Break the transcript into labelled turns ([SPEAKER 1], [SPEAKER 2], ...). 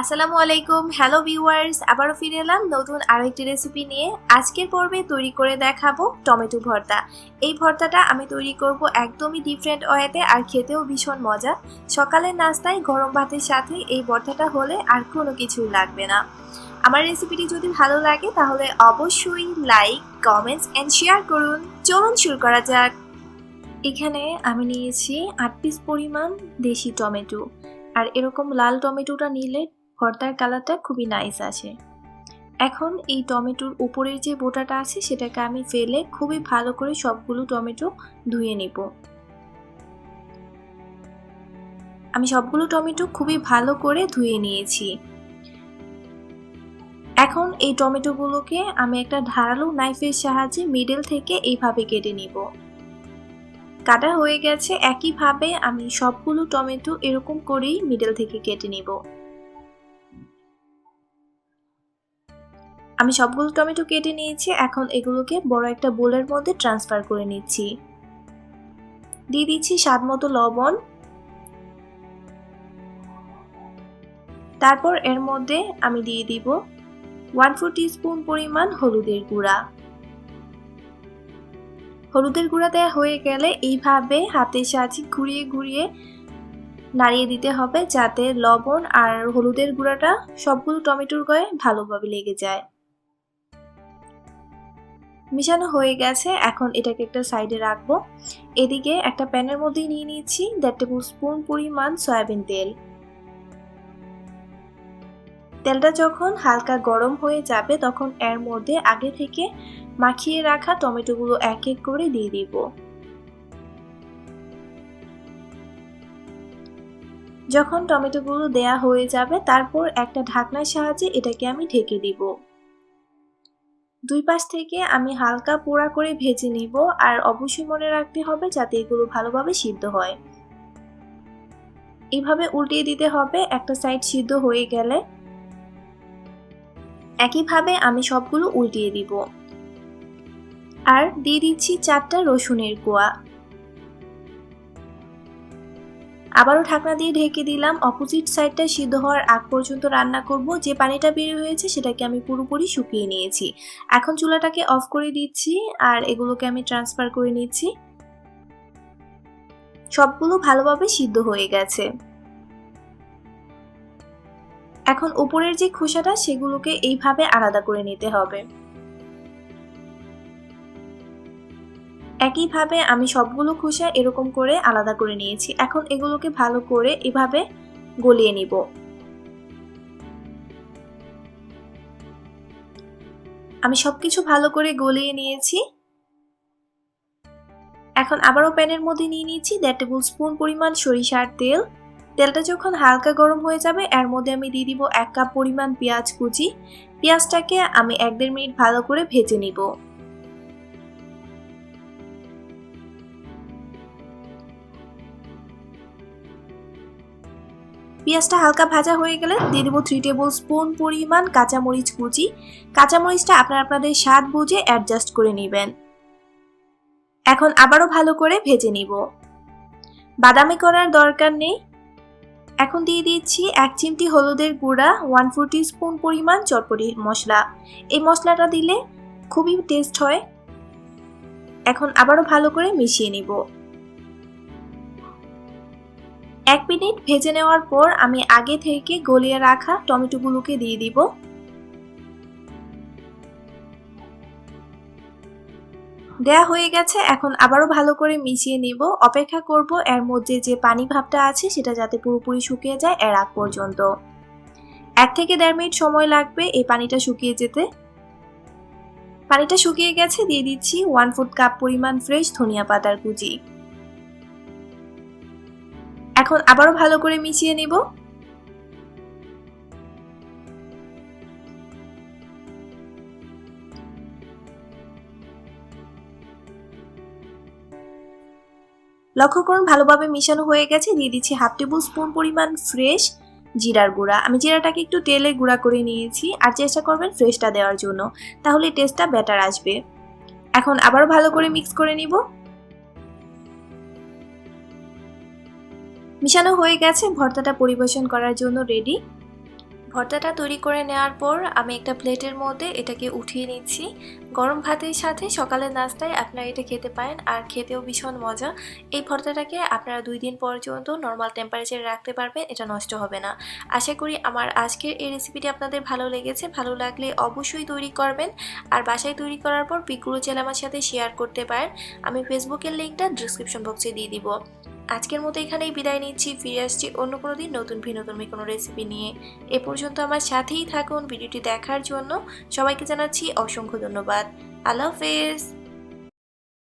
[SPEAKER 1] আসসালামু আলাইকুম hello viewers আবারও ফিরে এলাম নতুন আরও একটি রেসিপি নিয়ে। আজকের পর্বে তৈরি করে দেখাবো টমেটো ভর্তা। এই ভর্তাটা আমি তৈরি করব একদমই ডিফারেন্ট ওয়েতে আর খেতেও ভীষণ মজা। সকালের নাস্তায় গরম ভাতের সাথে এই ভর্তাটা হলে আর কোনো কিছুই লাগবে না। আমার রেসিপিটি যদি ভালো লাগে তাহলে অবশ্যই লাইক কমেন্টস অ্যান্ড শেয়ার করুন। চলুন শুরু করা যাক। এখানে আমি নিয়েছি আট পিস পরিমাণ দেশি টমেটো। আর এরকম লাল টমেটোটা নিলে ভর্তার কালারটা খুবই নাইস আসে এখন এই টমেটোর উপরের যে বোটাটা আছে, সেটাকে আমি ফেলে খুবই ভালো করে সবগুলো টমেটো ধুয়ে নিব। আমি সবগুলো টমেটো খুবই ভালো করে ধুয়ে নিয়েছি। এখন এই টমেটোগুলোকে আমি একটা ধারালো নাইফের সাহায্যে মিডল থেকে এইভাবে কেটে নিব। কাটা হয়ে গেছে, একইভাবে আমি সবগুলো টমেটো এরকম করেই মিডল থেকে কেটে নিব। আমি সবগুলো টমেটো কেটে নিয়েছি, এখন এগুলোকে বড় একটা বোলের মধ্যে ট্রান্সফার করে নিচ্ছি। দিয়ে দিচ্ছি স্বাদ মতো লবণ। তারপর এর মধ্যে আমি দিয়ে দিব ওয়ান ফোর স্পুন পরিমাণ হলুদের গুঁড়া। হলুদের গুঁড়া দেওয়া হয়ে গেলে এইভাবে হাতের সাহায্যে ঘুরিয়ে ঘুরিয়ে নাড়িয়ে দিতে হবে যাতে লবণ আর হলুদের গুঁড়াটা সবগুলো টমেটোর গায়ে ভালোভাবে লেগে যায়। মিশানো হয়ে গেছে। এখন এটাকে একটা সাইডে রাখব। এদিকে একটা প্যানের মধ্যে নিয়ে নিচ্ছি দেড় টেবিল স্পুন পরিমাণ সয়াবিন তেল। তেলটা যখন হালকা গরম হয়ে যাবে তখন এর মধ্যে আগে থেকে মাখিয়ে রাখা টমেটোগুলো এক এক করে দিয়ে দিব। যখন টমেটোগুলো দেয়া হয়ে যাবে তারপর একটা ঢাকনার সাহায্যে এটাকে আমি ঢেকে দিব। দুই পাশ থেকে আমি হালকা পোড়া করে ভেজে নেব আর অবশ্যই মনে রাখতে হবে যাতে এগুলো ভালোভাবে সিদ্ধ হয়। এভাবে উল্টিয়ে দিতে হবে, একটা সাইড সিদ্ধ হয়ে গেলে। একইভাবে আমি সবগুলো উল্টিয়ে দিব। আর দিয়ে দিচ্ছি চারটা রসুনের কোয়া। আবারও ঢাকনা দিয়ে ঢেকে দিলাম। অপোজিট সাইডটা সিদ্ধ হওয়ার আগ পর্যন্ত রান্না করব। যে পানিটা বের হয়েছে সেটাকে আমি পুরোপুরি শুকিয়ে নিয়েছি। এখন চুলাটাকে অফ করে দিচ্ছি আর এগুলোকে আমি ট্রান্সফার করে নিচ্ছি। সবগুলো ভালোভাবে সিদ্ধ হয়ে গেছে। এখন উপরের যে খোসাটা সেগুলোকে এইভাবে আলাদা করে নিতে হবে। একইভাবে আমি সবগুলো খোসা এরকম করে আলাদা করে নিয়েছি। এখন এগুলোকে ভালো করে এভাবে গলিয়ে নিব। আমি সবকিছু ভালো করে গলিয়ে নিয়েছি। এখন আবারও প্যানের মধ্যে নিয়ে নিয়েছি দেড় টেবিল স্পুন পরিমাণ সরিষার তেল। তেলটা যখন হালকা গরম হয়ে যাবে, এর মধ্যে আমি দিয়ে দিব এক কাপ পরিমাণ পেঁয়াজ কুচি। পেঁয়াজটাকে আমি এক দেড় মিনিট ভালো করে ভেজে নিব। পেঁয়াজটা হালকা ভাজা হয়ে গেলে দিয়ে দেবো থ্রি টেবিল স্পুন পরিমাণ কাঁচামরিচ কুচি। কাঁচামরিচটা আপনার আপনাদের স্বাদ বুঝে অ্যাডজাস্ট করে নেবেন। এখন আবারও ভালো করে ভেজে নিব। বাদামি করার দরকার নেই। এখন দিয়ে দিচ্ছি এক চিমটি হলুদের গুঁড়া ওয়ান ফোর স্পুন পরিমাণ চটপটি মশলা। এই মশলাটা দিলে খুবই টেস্ট হয়। এখন আবারও ভালো করে মিশিয়ে নিব। এক মিনিট ভেজে নেওয়ার পর আমি আগে থেকে গলিয়ে রাখা টমেটোগুলোকে দিয়ে দিব। দেয়া হয়ে গেছে, এখন আবারও ভালো করে মিশিয়ে নিব। অপেক্ষা করব এর মধ্যে যে পানি ভাবটা আছে সেটা যাতে পুরোপুরি শুকিয়ে যায় এর আগ পর্যন্ত। এক থেকে দেড় মিনিট সময় লাগবে এই পানিটা শুকিয়ে যেতে। পানিটা শুকিয়ে গেছে, দিয়ে দিচ্ছি ওয়ান ফুট কাপ পরিমাণ ফ্রেশ ধনিয়া পাতার কুচি। এখন আবারও ভালো করে মিশিয়ে নিব। লক্ষ্য করুন, ভালোভাবে মিশানো হয়ে গেছে। দিয়ে দিচ্ছি হাফ টেবিল স্পুন পরিমাণ ফ্রেশ জিরার গুঁড়া। আমি জিরাটাকে একটু তেলে গুঁড়া করে নিয়েছি আর চেষ্টা করবেন ফ্রেশটা দেওয়ার জন্য। তাহলে টেস্টটা বেটার আসবে। এখন আবারও ভালো করে মিক্স করে নিব। মিশানো হয়ে গেছে, ভর্তাটা পরিবেশন করার জন্য রেডি ভর্তাটা তৈরি করে নেওয়ার পর আমি একটা প্লেটের মধ্যে এটাকে উঠিয়ে নিচ্ছি। গরম ভাতের সাথে সকালের নাস্তায় আপনারা এটা খেতে পারেন, আর খেতেও ভীষণ মজা। এই ভর্তাটাকে আপনারা দুই দিন পর্যন্ত নর্মাল টেম্পারেচারে রাখতে পারবেন, এটা নষ্ট হবে না। আশা করি আমার আজকের এই রেসিপিটি আপনাদের ভালো লেগেছে। ভালো লাগলে অবশ্যই তৈরি করবেন, আর বাসায় তৈরি করার পর পিকুরু চাইলে আমার সাথে শেয়ার করতে পারেন। আমি ফেসবুকের লিঙ্কটা ডিসক্রিপশন বক্সে দিয়ে দিব। আজকের মতো এখানেই বিদায় নিচ্ছি, ফিরে আসছি অন্য কোনো দিন নতুন ভিন্ন কোনো রেসিপি নিয়ে। এ পর্যন্ত আমার সাথেই থাকুন ভিডিওটি দেখার জন্য। সবাইকে জানাচ্ছি অসংখ্য ধন্যবাদ। আল্লাহ হাফেজ।